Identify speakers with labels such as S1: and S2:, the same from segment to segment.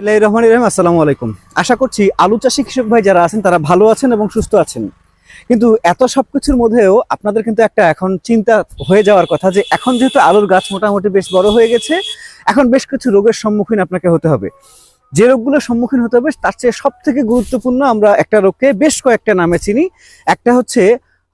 S1: বিসমিল্লাহির আসসালামু আলাইকুম। আশা করছি আলু চাষী কৃষক ভাই যারা আছেন, তারা ভালো আছেন এবং সুস্থ আছেন। কিন্তু এত সবকিছুর মধ্যেও আপনাদের কিন্তু একটা এখন চিন্তা হয়ে যাওয়ার কথা যে এখন যেহেতু আলুর গাছ মোটামুটি বেশ বড় হয়ে গেছে, এখন বেশ কিছু রোগের সম্মুখীন আপনাকে হতে হবে। যে রোগগুলোর সম্মুখীন হতে হবে, তার চেয়ে সব থেকে গুরুত্বপূর্ণ আমরা একটা রোগকে বেশ কয়েকটা নামে চিনি। একটা হচ্ছে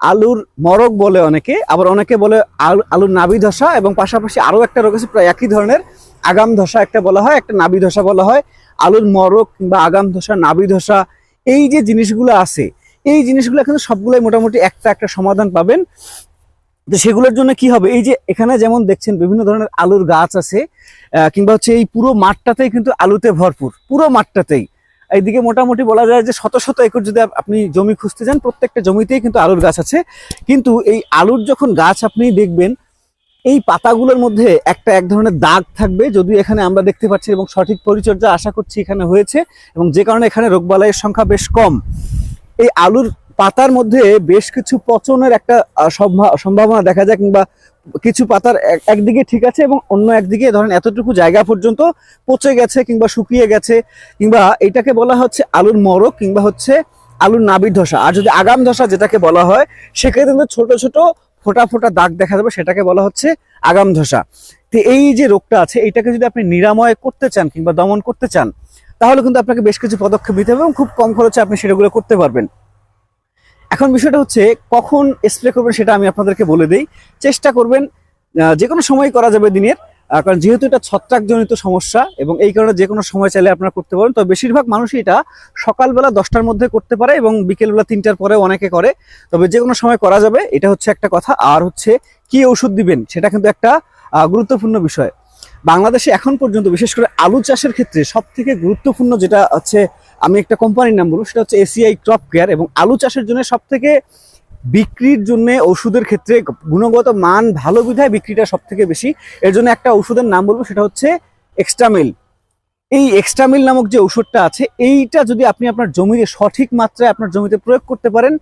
S1: আলুর মরক বলে অনেকে, আবার অনেকে বলে আলু, আলুর নাবি ধসা এবং পাশাপাশি আরও একটা রোগ আছে, প্রায় একই ধরনের। আগাম ধসা একটা বলা হয়, একটা নাবি ধসা বলা হয়, আলুর মরক কিংবা আগাম ধসা, নাবি ধসা, এই যে জিনিসগুলো আছে, এই জিনিসগুলো কিন্তু সবগুলোই মোটামুটি একটা একটা সমাধান পাবেন। তো সেগুলোর জন্য কি হবে? এই যে এখানে যেমন দেখছেন বিভিন্ন ধরনের আলুর গাছ আছে কিংবা হচ্ছে এই পুরো মাঠটাতেই কিন্তু আলুতে ভরপুর, পুরো মাঠটাতেই। এইদিকে মোটামুটি বলা যায় যে শত শত একর যদি আপনি জমি খুঁজতে যান, প্রত্যেকটা জমিতেই কিন্তু আলুর গাছ আছে। কিন্তু এই আলুর যখন গাছ আপনি দেখবেন এই পাতাগুলোর মধ্যে একটা এক ধরনের দাগ থাকবে, যদিও এখানে আমরা দেখতে পাচ্ছি এবং সঠিক পরিচর্যা আশা করছি এখানে হয়েছে এবং যে কারণে এখানে রোগবালাইয়ের সংখ্যা বেশ কম। এই আলুর পাতার মধ্যে বেশ কিছু পচনের একটা সম্ভা- সম্ভাবনা দেখা যায় কিংবা কিছু পাতার এক- একদিকে ঠিক আছে এবং অন্য একদিকে ধরেন এতটুকু জায়গা পর্যন্ত পচে গেছে কিংবা শুকিয়ে গেছে কিংবা এটাকে বলা হচ্ছে আলুর মরক কিংবা হচ্ছে আলুর নাবির ধসা। আর যদি আগাম ধসা যেটাকে বলা হয় সেক্ষেত্রে ছোট ছোট ফোটা ফোটা দাগ দেখা যাবে, সেটাকে বলা হচ্ছে আগাম ধসা। তো এই যে রোগটা আছে, এটাকে যদি আপনি নিরাময় করতে চান কিংবা দমন করতে চান, তাহলে কিন্তু আপনাকে বেশ কিছু পদক্ষেপ নিতে হবে এবং খুব কম খরচে আপনি সেটাগুলো করতে পারবেন। এখন বিষয়টা হচ্ছে, কখন স্প্রে করবেন সেটা আমি আপনাদেরকে বলে দিই। চেষ্টা করবেন যে কোনো সময় করা যাবে দিনের। কারণ যেহেতু এটা ছত্রাকজনিত সমস্যা এবং এই কারণে যে কোনো সময় চাইলে আপনারা করতে পারেন, তো বেশিরভাগ মানুষই এটা সকালবেলা দশটার মধ্যে করতে পারে এবং বিকেলবেলা তিনটার পরে অনেকে করে। তবে যে কোনো সময় করা যাবে, এটা হচ্ছে একটা কথা। আর হচ্ছে কি ওষুধ দিবেন, সেটা কিন্তু একটা গুরুত্বপূর্ণ বিষয়। বাংলাদেশে এখন পর্যন্ত, বিশেষ করে আলু চাষের ক্ষেত্রে সব থেকে গুরুত্বপূর্ণ যেটা হচ্ছে, আমি একটা কোম্পানির নাম বলব, সেটা হচ্ছে এসিআই ক্রপ কেয়ার এবং আলু চাষের জন্য সব থেকে বিক্রির জন্য ওষুধের ক্ষেত্রে গুণগত মান ভালো বিধায় বিক্রিটা সব থেকে বেশি। এর জন্য একটা ওষুধের নাম বলব, সেটা হচ্ছে এক্সট্রামিল এই এক্সট্রামিল নামক যে ওষুধটা আছে, এইটা যদি আপনি আপনার জমিতে সঠিক মাত্রায় আপনার জমিতে প্রয়োগ করতে পারেন,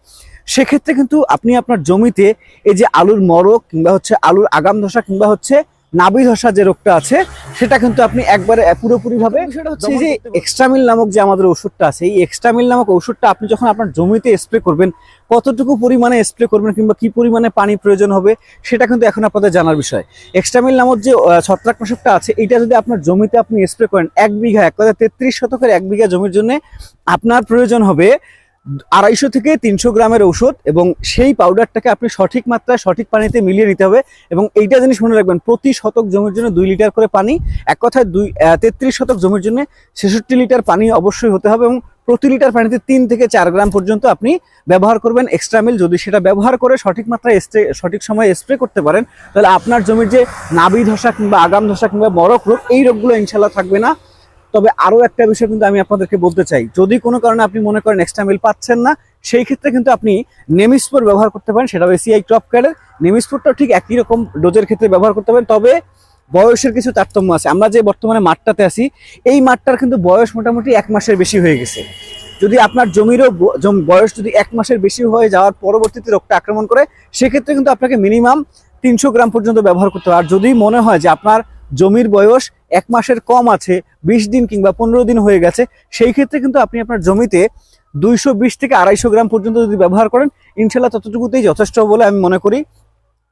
S1: সেক্ষেত্রে কিন্তু আপনি আপনার জমিতে এই যে আলুর মরক কিংবা হচ্ছে আলুর আগাম ধসা কিংবা হচ্ছে নাবি ধসা যে রোগটা আছে সেটা কিন্তু আপনি একবারে পুরোপুরিভাবে সেটা হচ্ছে যে এক্সট্রামিল নামক যে আমাদের ওষুধটা আছে এই এক্সট্রামিল নামক ওষুধটা আপনি যখন আপনার জমিতে স্প্রে করবেন কতটুকু পরিমাণে স্প্রে করবেন কিংবা কি পরিমাণে পানি প্রয়োজন হবে সেটা কিন্তু এখন আপনাদের জানার বিষয়। এক্সট্রামিল নামক যে ছত্রাকনাশকটা আছে এটা যদি আপনার জমিতে আপনি স্প্রে করেন এক বিঘা এক কথা তেত্রিশ শতকের এক বিঘা জমির জন্য আপনার প্রয়োজন হবে আড়াইশো থেকে তিনশো গ্রামের ঔষধ এবং সেই পাউডারটাকে আপনি সঠিক মাত্রায়, সঠিক পানিতে মিলিয়ে নিতে হবে এবং এইটা জিনিস মনে রাখবেন, প্রতি শতক জমির জন্য দুই লিটার করে পানি, এক কথায় দুই তেত্রিশ শতক জমির জন্য ছেষট্টি লিটার পানি অবশ্যই হতে হবে এবং প্রতি লিটার পানিতে তিন থেকে চার গ্রাম পর্যন্ত আপনি ব্যবহার করবেন এক্সট্রা মিল যদি সেটা ব্যবহার করে সঠিক মাত্রায় স্প্রে সঠিক সময়ে স্প্রে করতে পারেন, তাহলে আপনার জমির যে নাবি ধসা কিংবা আগাম ধসা কিংবা মরক রোগ, এই রোগগুলো ইনশাল্লাহ থাকবে না। তবে আরও একটা বিষয় কিন্তু আমি আপনাদেরকে বলতে চাই। যদি কোনো কারণে আপনি মনে করেন এক্সট্রা মিল পাচ্ছেন না, সেই ক্ষেত্রে কিন্তু আপনি নেমিস্পোর ব্যবহার করতে পারেন, সেটা এসিআই ক্রপ কার্ডের নেমিস্পোরটাও ঠিক একই রকম ডোজের ক্ষেত্রে ব্যবহার করতে পারেন, তবে বয়সের কিছু তারতম্য আছে। আমরা যে বর্তমানে মাঠটাতে আছি, এই মাঠটার কিন্তু বয়স মোটামুটি এক মাসের বেশি হয়ে গেছে। যদি আপনার জমিরও বয়স যদি এক মাসের বেশি হয়ে যাওয়ার পরবর্তীতে রোগটা আক্রমণ করে, সেক্ষেত্রে কিন্তু আপনাকে মিনিমাম তিনশো গ্রাম পর্যন্ত ব্যবহার করতে হবে। আর যদি মনে হয় যে আপনার জমির বয়স এক মাসের কম আছে, বিশ দিন কিংবা পনেরো দিন হয়ে গেছে, সেই ক্ষেত্রে কিন্তু আপনি আপনার জমিতে দুইশো বিশ থেকে আড়াইশো গ্রাম পর্যন্ত যদি ব্যবহার করেন, ইনশাল্লাহ ততটুকুতেই যথেষ্ট বলে আমি মনে করি।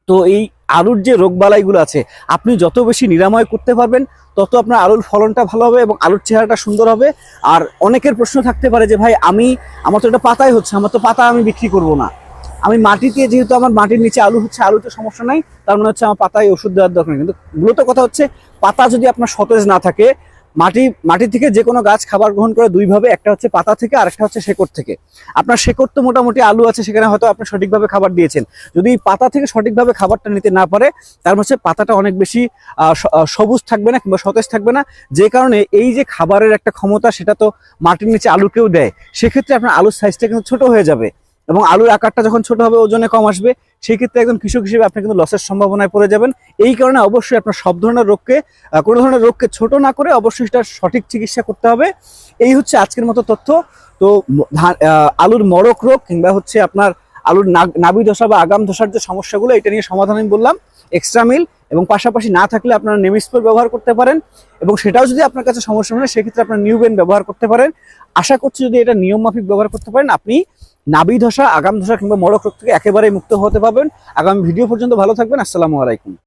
S1: তো এই আলুর যে রোগবালাইগুলো আছে, আপনি যত বেশি নিরাময় করতে পারবেন, তত আপনার আলুর ফলনটা ভালো হবে এবং আলুর চেহারাটা সুন্দর হবে। আর অনেকের প্রশ্ন থাকতে পারে যে, ভাই, আমি, আমার তো এটা পাতাই হচ্ছে, আমার তো পাতা আমি বিক্রি করব না। আমি মাটিতে যেহেতু আমার মাটির নিচে আলু হচ্ছে, আলুতে সমস্যা নাই, তার মানে হচ্ছে আমার পাতায় ওষুধ দেওয়ার দরকার কিন্তু মূলত কথা হচ্ছে, পাতা যদি আপনার সতেজ না থাকে, মাটি মাটি থেকে যে কোনো গাছ খাবার গ্রহণ করে দুইভাবে একটা হচ্ছে পাতা থেকে, আর একটা হচ্ছে শেকড় থেকে। আপনার শেকড় তো মোটামুটি আলু আছে, সেখানে হয়তো আপনি সঠিকভাবে খাবার দিয়েছেন। যদি পাতা থেকে সঠিকভাবে খাবারটা নিতে না পারে, তার হচ্ছে পাতাটা অনেক বেশি সবুজ থাকবে না কিংবা সতেজ থাকবে না। যে কারণে এই যে খাবারের একটা ক্ষমতা, সেটা তো মাটির নিচে আলুকেও দেয়। সেক্ষেত্রে আপনার আলুর সাইজটা কিন্তু ছোট হয়ে যাবে। এবং আলুর আকারটা যখন ছোট হবে, ওজনে কম আসবে সেই ক্ষেত্রে একজন কৃষক হিসেবে আপনি কিন্তু লসের সম্ভাবনায় পড়ে যাবেন। এই কারণে অবশ্যই আপনার সব ধরনের রোগকে কোনো ধরনের রোগকে ছোট না করে অবশ্যই সেটার সঠিক চিকিৎসা করতে হবে। এই হচ্ছে আজকের মতো তথ্য। তো আলুর মরক রোগ কিংবা হচ্ছে আপনার আলুর নাভি ধসা বা আগাম ধসার যে সমস্যাগুলো, এটা নিয়ে সমাধান আমি বললাম। এক্সট্রা মিল এবং পাশাপাশি না থাকলে আপনারা নেমিস্পোর ব্যবহার করতে পারেন এবং সেটাও যদি আপনার কাছে সমস্যা হয়, সেক্ষেত্রে আপনার নিউবেন ব্যবহার করতে পারেন। আশা করছি যদি এটা নিয়ম মাফিক ব্যবহার করতে পারেন, আপনি নাবি ধসা, আগাম ধসা কিংবা মরক রোগ থেকে একেবারেই মুক্ত হতে পারবেন। আগামী ভিডিও পর্যন্ত ভালো থাকবেন। আসসালামু আলাইকুম।